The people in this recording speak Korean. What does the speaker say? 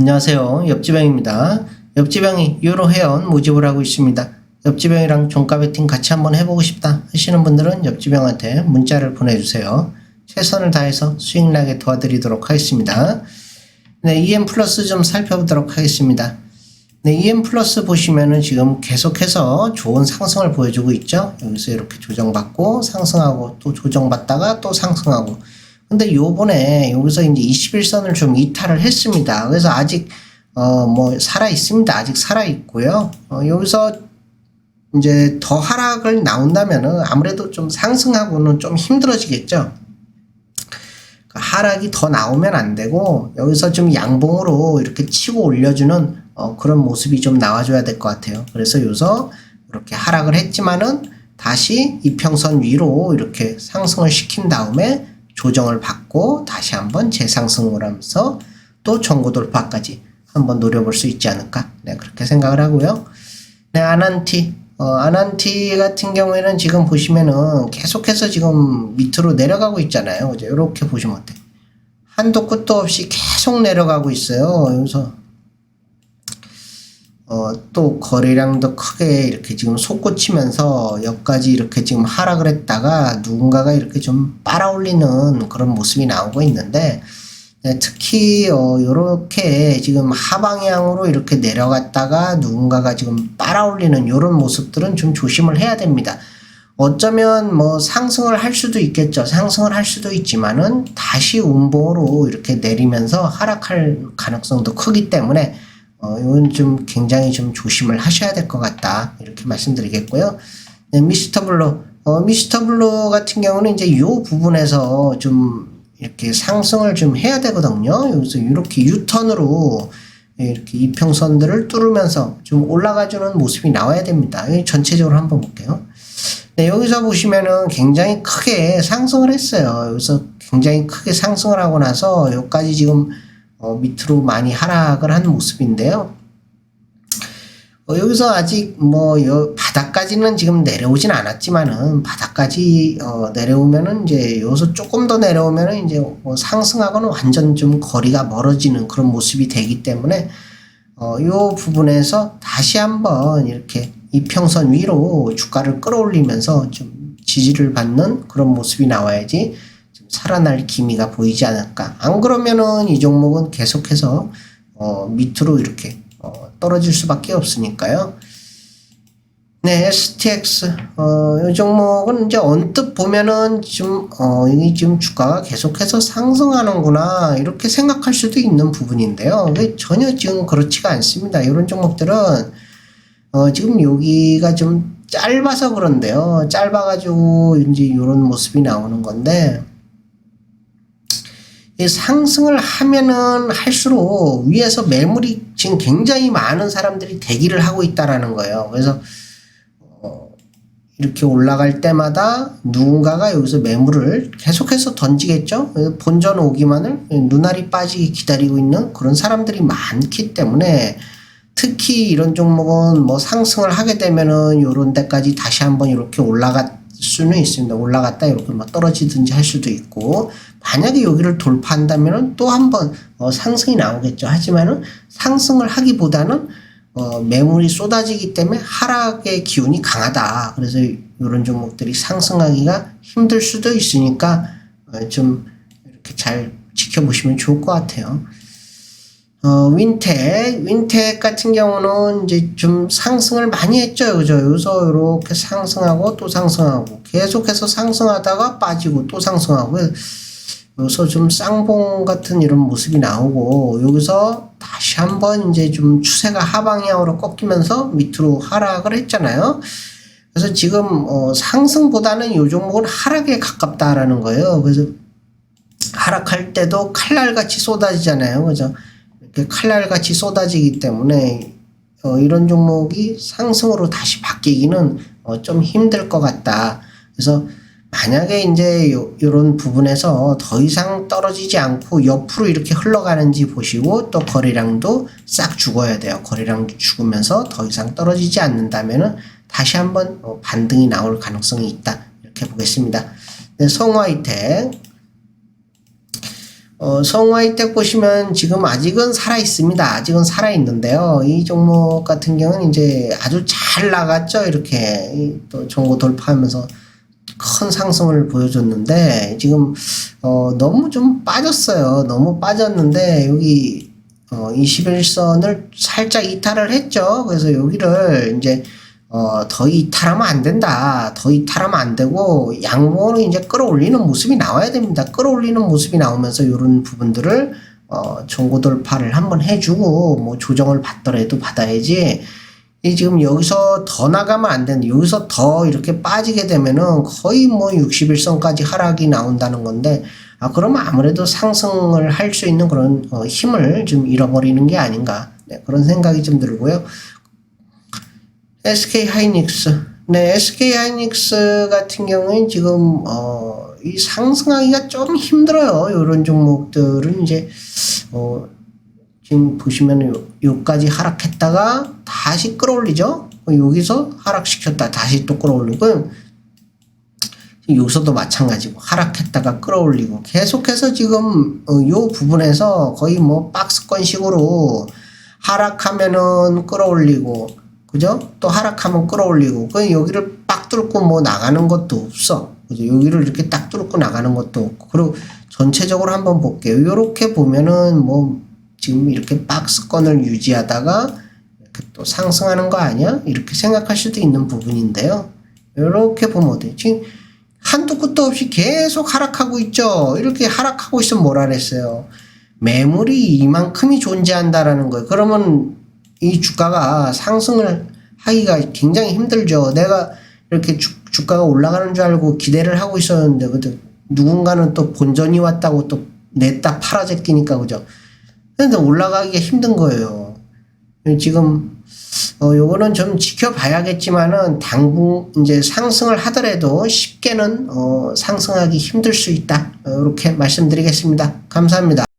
안녕하세요. 옆지병입니다. 옆지병이 유로 회원 모집을 하고 있습니다. 옆지병이랑 종가 베팅 같이 한번 해보고 싶다 하시는 분들은 옆지병한테 문자를 보내주세요. 최선을 다해서 수익 나게 도와드리도록 하겠습니다. 네, EM 플러스 좀 살펴보도록 하겠습니다. 네, EM 플러스 보시면은 지금 계속해서 좋은 상승을 보여주고 있죠. 여기서 이렇게 조정받고 상승하고 또 조정받다가 또 상승하고. 근데 요번에 여기서 이제 21선을 좀 이탈을 했습니다. 그래서 아직 어 뭐 살아 있습니다. 아직 살아 있고요. 어 여기서 이제 더 하락을 나온다면은 아무래도 좀 상승하고는 좀 힘들어지겠죠. 그 하락이 더 나오면 안 되고 여기서 좀 양봉으로 이렇게 치고 올려주는 어, 그런 모습이 좀 나와줘야 될 것 같아요. 그래서 여기서 이렇게 하락을 했지만은 다시 이평선 위로 이렇게 상승을 시킨 다음에 조정을 받고 다시 한번 재상승을 하면서 또 전고 돌파까지 한번 노려볼 수 있지 않을까? 네, 그렇게 생각을 하고요. 네, 아난티. 어, 아난티 같은 경우에는 지금 보시면은 계속해서 지금 밑으로 내려가고 있잖아요. 이렇게 보시면 어때요? 한도 끝도 없이 계속 내려가고 있어요. 여기서 어, 또 거래량도 크게 이렇게 지금 솟구치면서 여기까지 이렇게 지금 하락을 했다가 누군가가 이렇게 좀 빨아올리는 그런 모습이 나오고 있는데 네, 특히 어, 요렇게 지금 하방향으로 이렇게 내려갔다가 누군가가 지금 빨아올리는 요런 모습들은 좀 조심을 해야 됩니다. 어쩌면 뭐 상승을 할 수도 있겠죠. 상승을 할 수도 있지만은 다시 운봉으로 이렇게 내리면서 하락할 가능성도 크기 때문에 어, 이건 좀 굉장히 좀 조심을 하셔야 될 것 같다. 이렇게 말씀드리겠고요. 네, 미스터 블루. 어, 미스터 블루 같은 경우는 이제 이 부분에서 좀 이렇게 상승을 좀 해야 되거든요. 여기서 이렇게 유턴으로 이렇게 이평선들을 뚫으면서 좀 올라가주는 모습이 나와야 됩니다. 전체적으로 한번 볼게요. 네, 여기서 보시면은 굉장히 크게 상승을 했어요. 여기서 굉장히 크게 상승을 하고 나서 여기까지 지금 어, 밑으로 많이 하락을 한 모습인데요. 어, 여기서 아직 뭐 여, 바닥까지는 지금 내려오진 않았지만은 바닥까지 어, 내려오면은 이제 여기서 조금 더 내려오면은 이제 뭐 상승하고는 완전 좀 거리가 멀어지는 그런 모습이 되기 때문에 어, 요 부분에서 다시 한번 이렇게 이평선 위로 주가를 끌어올리면서 좀 지지를 받는 그런 모습이 나와야지 좀 살아날 기미가 보이지 않을까. 안 그러면은 이 종목은 계속해서 어, 밑으로 이렇게 어, 떨어질 수밖에 없으니까요. 네, STX. 어, 이 종목은 이제 언뜻 보면은 지금, 어, 이게 지금 주가가 계속해서 상승하는구나, 이렇게 생각할 수도 있는 부분인데요. 전혀 지금 그렇지가 않습니다. 이런 종목들은, 어, 지금 여기가 좀 짧아서 그런데요. 짧아가지고 이제 이런 모습이 나오는 건데, 이 상승을 하면은 할수록 위에서 매물이 지금 굉장히 많은 사람들이 대기를 하고 있다라는 거예요. 그래서 어, 이렇게 올라갈 때마다 누군가가 여기서 매물을 계속해서 던지겠죠. 본전 오기만을 눈알이 빠지게 기다리고 있는 그런 사람들이 많기 때문에 특히 이런 종목은 뭐 상승을 하게 되면은 요런 데까지 다시 한번 이렇게 올라갈 수는 있습니다. 올라갔다 이렇게 막 떨어지든지 할 수도 있고 만약에 여기를 돌파한다면은 또 한번 어, 상승이 나오겠죠. 하지만은 상승을 하기보다는 어, 매물이 쏟아지기 때문에 하락의 기운이 강하다. 그래서 이런 종목들이 상승하기가 힘들 수도 있으니까 어, 좀 이렇게 잘 지켜보시면 좋을 것 같아요. 어, 윈텍, 윈텍 같은 경우는 이제 좀 상승을 많이 했죠. 그죠? 여기서 이렇게 상승하고 또 상승하고 계속해서 상승하다가 빠지고 또 상승하고 여기서 좀 쌍봉 같은 이런 모습이 나오고 여기서 다시 한번 이제 좀 추세가 하방향으로 꺾이면서 밑으로 하락을 했잖아요. 그래서 지금 어, 상승보다는 이 종목은 하락에 가깝다라는 거예요. 그래서 하락할 때도 칼날같이 쏟아지잖아요. 그죠? 이렇게 칼날같이 쏟아지기 때문에 어, 이런 종목이 상승으로 다시 바뀌기는 어, 좀 힘들 것 같다. 그래서 만약에 이제 요, 요런 부분에서 더 이상 떨어지지 않고 옆으로 이렇게 흘러가는지 보시고 또 거래량도 싹 죽어야 돼요. 거래량도 죽으면서 더 이상 떨어지지 않는다면은 다시 한번 어, 반등이 나올 가능성이 있다. 이렇게 보겠습니다. 네, 성화이텍 어, 성화이텍 보시면 지금 아직은 살아 있습니다. 아직은 살아 있는데요. 이 종목 같은 경우는 이제 아주 잘 나갔죠. 이렇게 이또 정고 돌파하면서 큰 상승을 보여줬는데 지금 어, 너무 좀 빠졌어요. 너무 빠졌는데 여기 어, 21선을 살짝 이탈을 했죠. 그래서 여기를 이제 어, 더 이탈하면 안 된다. 더 이탈하면 안 되고 양봉으로 이제 끌어올리는 모습이 나와야 됩니다. 끌어올리는 모습이 나오면서 이런 부분들을 어, 정고 돌파를 한번 해주고 뭐 조정을 받더라도 받아야지. 이 지금 여기서 더 나가면 안 되는데 여기서 더 이렇게 빠지게 되면은 거의 뭐 61선까지 하락이 나온다는 건데 아 그러면 아무래도 상승을 할 수 있는 그런 어, 힘을 좀 잃어버리는 게 아닌가 네, 그런 생각이 좀 들고요. SK 하이닉스. 네, SK 하이닉스 같은 경우는 지금 어, 이 상승하기가 좀 힘들어요. 이런 종목들은 이제 어, 지금 보시면 요, 요까지 하락했다가 다시 끌어올리죠. 여기서 하락시켰다 다시 또 끌어올리고 여기서도 마찬가지고 하락했다가 끌어올리고 계속해서 지금 어, 요 부분에서 거의 뭐 박스권식으로 하락하면은 끌어올리고 그죠? 또 하락하면 끌어올리고 그 여기를 빡 뚫고 뭐 나가는 것도 없어. 그죠? 여기를 이렇게 딱 뚫고 나가는 것도 없고 그리고 전체적으로 한번 볼게요. 요렇게 보면은 뭐 지금 이렇게 박스권을 유지하다가 이렇게 또 상승하는 거 아니야? 이렇게 생각할 수도 있는 부분인데요. 이렇게 보면 어때요? 지금 한도 끝도 없이 계속 하락하고 있죠. 이렇게 하락하고 있으면 뭐라 그랬어요? 매물이 이만큼이 존재한다라는 거예요. 그러면 이 주가가 상승을 하기가 굉장히 힘들죠. 내가 이렇게 주, 주가가 올라가는 줄 알고 기대를 하고 있었는데, 그때 누군가는 또 본전이 왔다고 또 냈다 팔아 제끼니까, 그죠? 근데 올라가기가 힘든 거예요. 지금 어 요거는 좀 지켜봐야겠지만은 당분 이제 상승을 하더라도 쉽게는 어 상승하기 힘들 수 있다. 어, 이렇게 말씀드리겠습니다. 감사합니다.